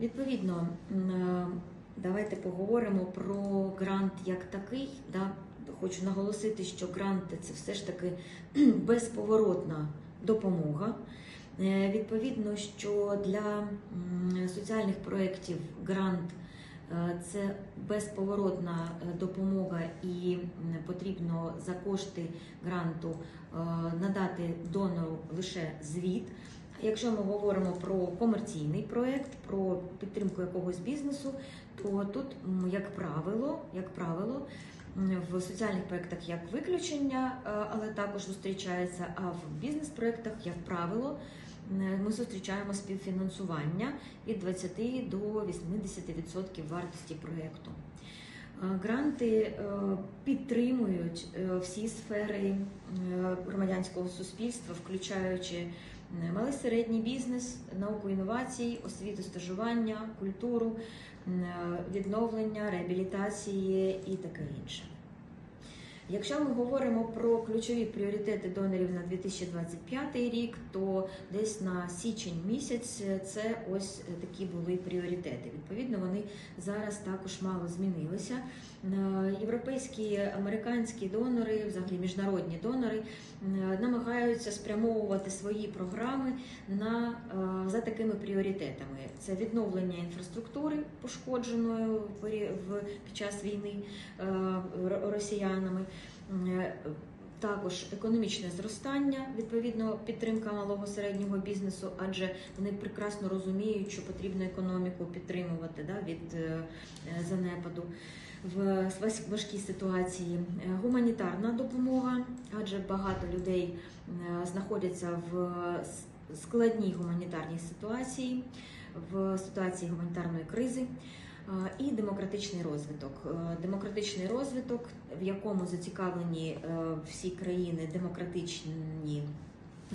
Відповідно, е, давайте поговоримо про грант як такий. Да? Хочу наголосити, що гранти це все ж таки безповоротна допомога. Е, Відповідно, що для соціальних проєктів грант е, це безповоротна допомога, і потрібно за кошти гранту надати донору лише звіт. Якщо ми говоримо про комерційний проєкт, про підтримку якогось бізнесу, то тут, як правило, як правило, в соціальних проєктах як виключення, е, але також зустрічається, а в бізнес-проєктах, як правило, ми зустрічаємо співфінансування від 20 до 80% вартості проєкту. Е, Гранти е, підтримують е, всі сфери громадянського суспільства, включаючи малий середній бізнес, науку інновацій, освіту стажування, культуру, відновлення, реабілітації і таке інше. Якщо ми говоримо про ключові пріоритети донорів на 2025 рік, то десь на січень місяць це ось такі були пріоритети. Відповідно, вони зараз також мало змінилися. Е, Європейські американські донори, взагалі міжнародні донори, е, намагаються спрямовувати свої програми на е, за такими пріоритетами: це відновлення інфраструктури, пошкодженої під час війни е, росіянами. Е, Також економічне зростання, відповідно, підтримка малого середнього бізнесу, адже вони прекрасно розуміють, що потрібно економіку підтримувати да, від е, занепаду в важкій ситуації. Е, Гуманітарна допомога, адже багато людей знаходяться в складній гуманітарній ситуації, в ситуації гуманітарної кризи. І демократичний розвиток. Е, Демократичний розвиток, в якому зацікавлені е, всі країни демократичні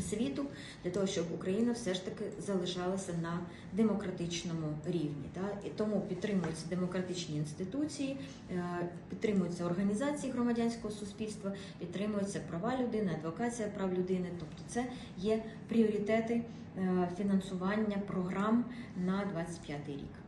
світу, для того, щоб Україна все ж таки залишалася на демократичному рівні. І тому підтримуються демократичні інституції, е, підтримуються організації громадянського суспільства, підтримуються права людини, адвокація прав людини. Тобто, це є пріоритети фінансування програм на 25 рік.